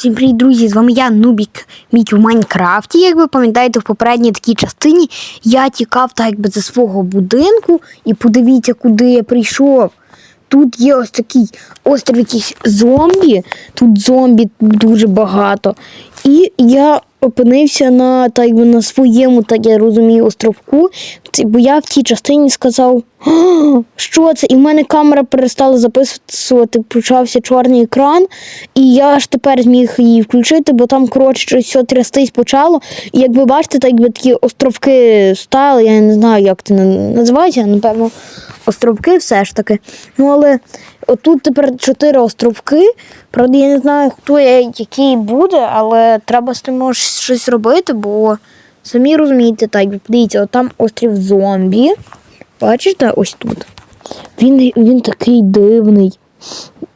Всім привіт, друзі! З вами я, Нубік Мік в Майнкрафті. Як ви пам'ятаєте, в попередній такій частині я тікав так якби зі свого будинку, і подивіться, куди я прийшов. Тут є ось такий острів якісь зомбі. Тут зомбі дуже багато. І я опинився на, так, на своєму, так я розумію, островку. Бо я в тій частині сказав, що це? І в мене камера перестала записувати, почався чорний екран, і я аж тепер зміг її включити, бо там, коротше, щось все трястись почало. І як ви бачите, так якби такі островки стали, я не знаю, як це називається, напевно, островки все ж таки. Ну, але отут тепер чотири островки. Правда, я не знаю, хто я, який буде, але треба з тим може, щось робити, бо самі розумієте, так, якби, подивіться, от там острів зомбі. Бачите, ось тут. Він, він такий дивний.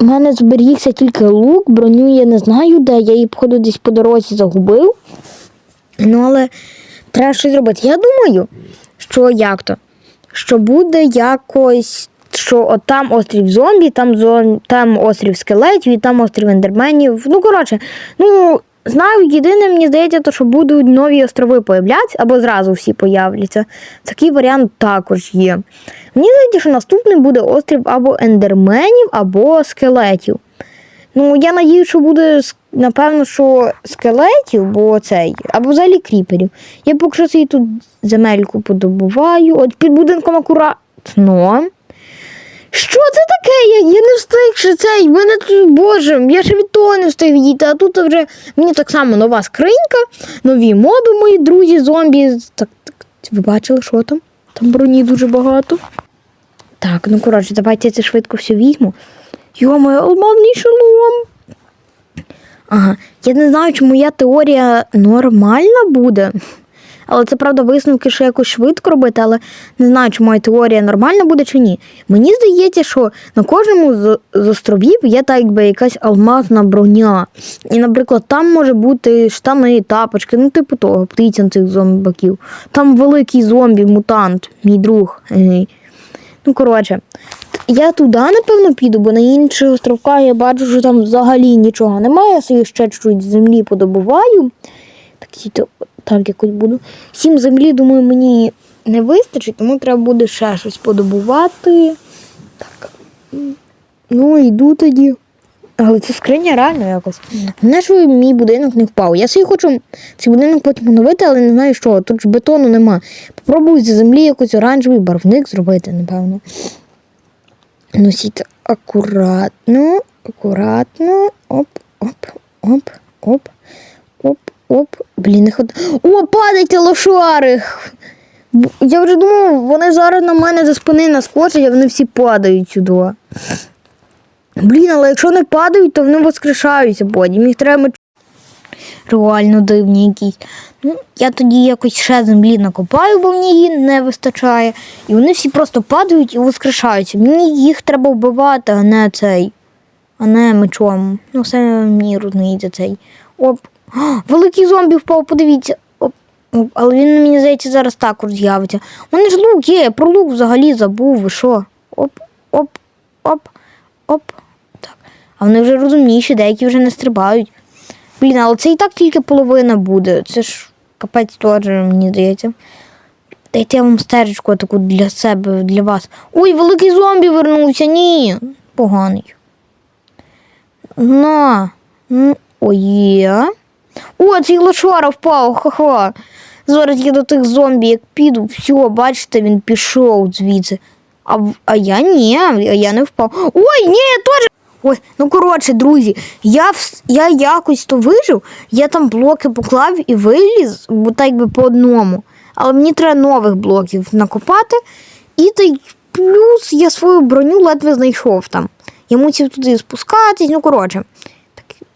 У мене зберігся тільки лук, броню я не знаю, де. Я її, походу, десь по дорозі загубив. Ну, але треба щось робити. Я думаю, що як то? Що буде якось. Що от там острів зомбі, там зом... там острів скелетів і там острів ендерменів. Ну, коротше, ну, знаю, єдине, мені здається, то, що будуть нові острови появлятися, або зразу всі появляться. Такий варіант також є. Мені здається, що наступний буде острів або ендерменів, або скелетів. Ну, я надію, що буде напевно, що скелетів, бо цей, або взагалі кріперів. Я поки що собі тут земельку подобуваю. От під будинком акуратно. Що це таке? Я, я не встиг цей. Мене тут, боже, я ще від того не встиг відійти, а тут вже мені так само нова скринька, нові моби, мої друзі, зомбі. Так, так, ви бачили, що там? Там броні дуже багато. Так, ну коротше, давайте я це швидко все візьму. Йо-моє, алмазний шолом. Ага, я не знаю, чи моя теорія нормальна буде. Але це правда висновки, що якось швидко робити, але не знаю, чи моя теорія нормальна буде чи ні. Мені здається, що на кожному з, з островів є так якби якась алмазна броня. І, наприклад, там може бути штани, тапочки, ну, типу того, птиця на цих зомбаків. Там великий зомбі-мутант, мій друг. Ну, коротше, я туди, напевно, піду, бо на інших островках я бачу, що там взагалі нічого немає. Я собі ще чуть землі подобуваю. Так, і то- так якось буду. Сім землі, думаю, мені не вистачить, тому треба буде ще щось подобувати. Так. Ну, йду тоді. Але це скриня реально якось. Мене ж мій будинок не впав. Я собі хочу цей будинок потім оновити, але не знаю що. Тут ж бетону нема. Попробую зі землі якийсь оранжевий барвник зробити, напевно. Носіть акуратно, акуратно. Оп, оп, оп, оп, оп. Блін, не ход. О, падайте лошари! Я вже думав, вони зараз на мене за спини наскочать, а вони всі падають сюди. Блін, але якщо не падають, то вони воскрешаються потім. Їх треба реально дивні якісь. Ну, я тоді якось ще землі накопаю, бо мені її не вистачає. І вони всі просто падають і воскрешаються. Мені їх треба вбивати, а не цей. А не мечом. Ну, все мені розуміється цей. Оп. Великий зомбі впав, подивіться. Але він, мені здається, зараз також з'явиться. У мене ж лук є, про лук взагалі забув. Ви що? Оп, оп, оп, оп. Так. А вони вже розумніші, деякі вже не стрибають. Блін, але це і так тільки половина буде. Це ж капець теж, мені здається. Дайте я вам стеречку таку для себе, для вас. Ой, великий зомбі вернувся. Ні. Поганий. На. Ой. О, цей лошара впав, ха-ха. Зараз я до тих зомбі, як піду, все, бачите, він пішов звідси. А, а я ні, а я не впав. Ой, ні, я теж. Ой, ну коротше, друзі, я, я якось то вижив, я там блоки поклав і виліз, бо так би по одному. Але мені треба нових блоків накопати. І та й плюс я свою броню ледве знайшов там. Я мусив туди спускатись, ну коротше.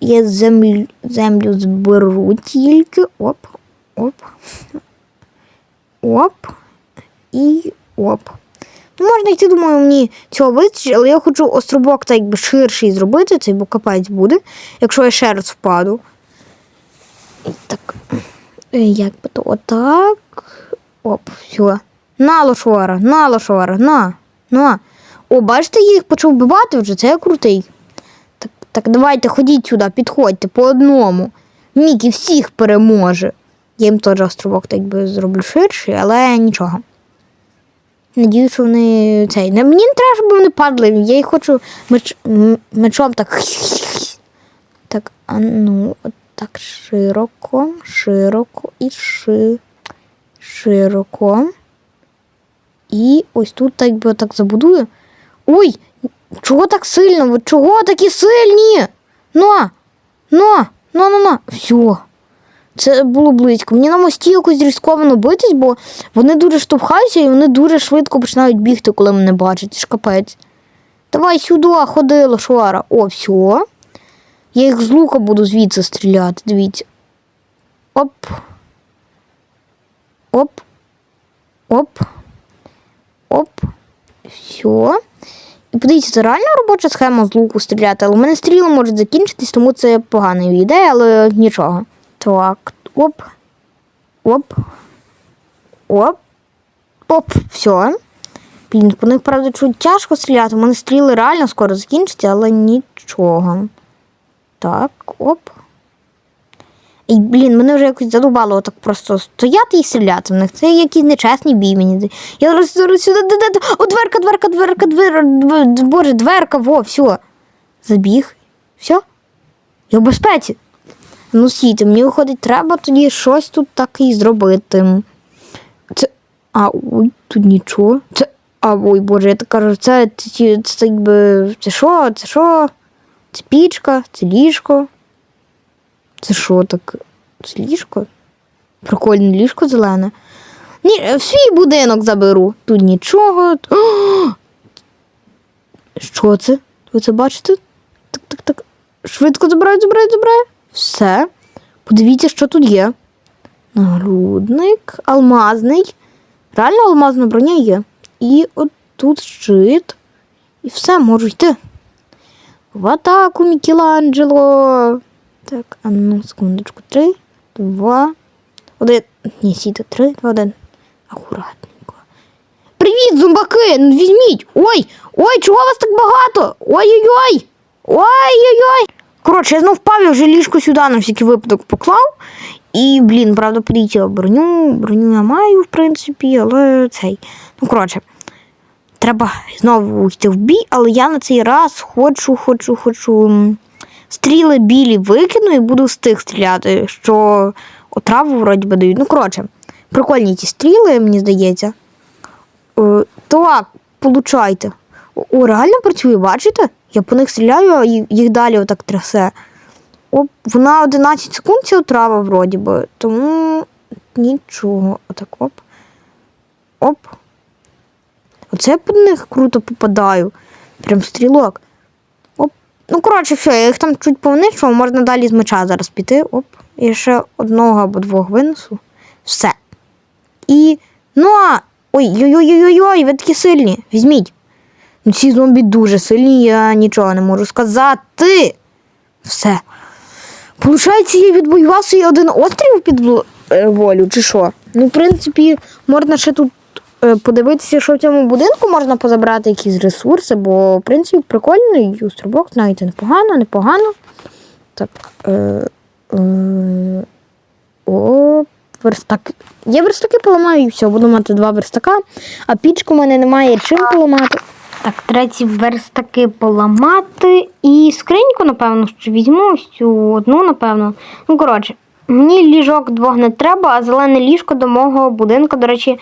Я землю, землю зберу тільки. Оп, оп. Оп. І оп. Ну, можна йти, думаю, мені цього вистачить, але я хочу островок так якби ширший зробити, цей бо капець буде, якщо я ще раз впаду. І так. е, Як би то отак. Оп, все. На лошора, на лошора, на, на. О, бачите, я їх почав вбивати вже, це крутий. Так, давайте ходіть сюди, підходьте по одному. Мікі всіх переможе. Я їм теж островок так би зроблю ширший, але нічого. Надіюсь, що вони цей. Мені не треба, щоб вони падали. Я їх хочу меч, мечом так. Так, а ну, так широко, широко і ши, широко. І ось тут так би так забудую. Ой, чого так сильно? Ви чого такі сильні? Ну, ну, ну, ну, ну. Все. Це було близько. Мені на мості якось ризиковано битись, бо вони дуже штовхаються і вони дуже швидко починають бігти, коли мене бачать. Це ж капець. Давай сюди, ходи, лошара. О, все. Я їх з лука буду звідси стріляти, дивіться. Оп. Оп. Оп. Оп. Все. Подивіться, це реально робоча схема з луку стріляти, але в мене стріли можуть закінчитись, тому це погана ідея, але нічого. Так, оп. Оп. Оп. Оп, все. Блін, по них, правда, чуть тяжко стріляти. У мене стріли реально скоро закінчаться, але нічого. Так, оп. І, блін, мене вже якось задубало так просто стояти і стріляти в них. Це якийсь нечесний бій мені. Я зараз сюди. О, дверка, дверка, дверка, дверка, боже, дверка, во, все. Забіг. Все. Я в безпеці. Ну, сійте, мені виходить, треба тоді щось тут так і зробити. Це. А, ой, тут нічого. Це. А, ой, боже, я так кажу, це, це, це, це якби. Це що? Це що? Це пічка, це ліжко. Це що так? Це ліжко? Прикольне ліжко зелене. Ні, в свій будинок заберу. Тут нічого. Що це? Ви це бачите? Так, так, так. Швидко забираю, забираю, забираю. Все. Подивіться, що тут є. Нагрудник, алмазний. Реально алмазна броня є. І от тут щит. І все, можу йти. В атаку, Мікеланджело. Так, а ну, секундочку. Три, два, один. Ні, сіти, три, два, один. Акуратненько. Привіт, зомбаки! Ну, Візьміть! Ой! Ой, чого вас так багато? Ой-ой-ой! Ой-ой-ой! Коротше, я знов впав, я вже ліжко сюди на всякий випадок поклав. І, блін, правда, подивіться, броню. Броню я маю, в принципі, але цей. Ну, коротше, треба знову йти в бій, але я на цей раз хочу, хочу, хочу. Стріли білі викину і буду з тих стріляти, що отраву вроді би дають. Ну, коротше, прикольні ті стріли, мені здається. Е, так, получайте. О, о, реально працює, бачите? Я по них стріляю, а їх далі отак трясе. Оп, вона 11 секунд ця отрава вроді би, тому нічого. Отак оп. Оп. Оце я по них круто попадаю. Прям стрілок. Ну, коротше, все, я їх там чуть повничував, можна далі з меча зараз піти. Оп. І ще одного або двох винесу. Все. І. Ну а. Ой, ой-ой-ой-ой, ви такі сильні. Візьміть. Ну, ці зомбі дуже сильні, я нічого не можу сказати. Все. Получається, я відвоював свій один острів під е, волю, чи що? Ну, в принципі, можна ще тут подивитися, що в цьому будинку можна позабрати якісь ресурси, бо, в принципі, прикольний острівок, знаєте, непогано, непогано. Так. Е, е, о, верстак. Я верстаки поламаю і все, буду мати два верстака, а пічку в мене немає чим поламати. Так, треті верстаки поламати. І скриньку, напевно, що візьму цю одну, напевно. Ну, коротше, мені ліжок двох не треба, а зелене ліжко до мого будинку, до речі,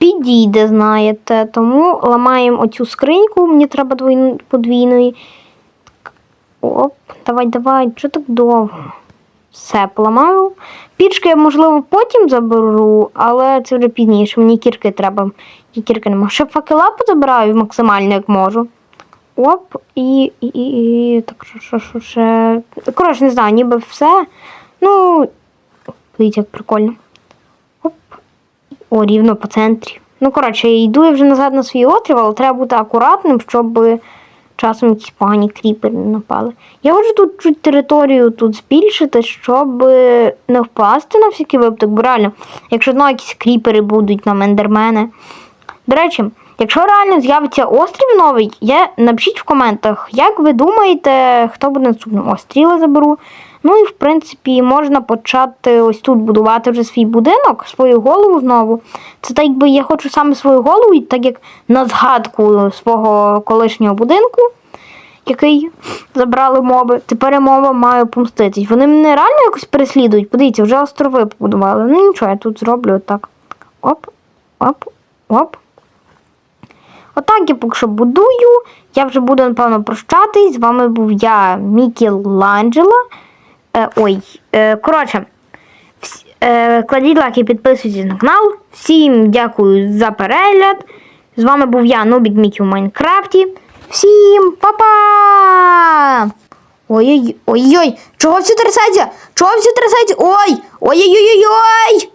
підійде, знаєте. Тому ламаємо оцю скриньку, мені треба подвійної. Оп, давай, давай, що так довго? Все, поламаю. Пічки я, можливо, потім заберу, але це вже пізніше. Мені кірки треба. І кірки нема. Ще факела позабираю максимально, як можу. Оп, і. і, і, і так, що, що ще. Коротше, не знаю, ніби все. Ну, дивіться, як прикольно. Оп. О, рівно по центрі. Ну, коротше, йду я вже назад на свій острів, але треба бути акуратним, щоб часом якісь погані кріпери не напали. Я хочу тут чуть територію тут збільшити, щоб не впасти на всякий випадок, бо реально, якщо знову якісь кріпери будуть на ендермени. До речі, Якщо реально з'явиться острів новий, я напишіть в коментах, як ви думаєте, хто буде наступним. О, стріли заберу. Ну і в принципі можна почати ось тут будувати вже свій будинок, свою голову знову. Це так якби я хочу саме свою голову, так як на згадку свого колишнього будинку, який забрали моби. Тепер я мова маю помститись. Вони мене реально якось переслідують. Подивіться, вже острови побудували. Ну нічого, я тут зроблю отак. Оп, оп, оп. Отак я поки що будую. Я вже буду, напевно, прощатись. З вами був я, Мікі Ланджело. Е, ой, е, коротше, вс- е, кладіть лайки, підписуйтесь на канал. Всім дякую за перегляд. З вами був я, Нубік Мікі в Майнкрафті. Всім па-па! Ой-ой-ой, ой-ой, чого все трясеться? Чого все трясеться? Ой! Ой-ой-ой-ой!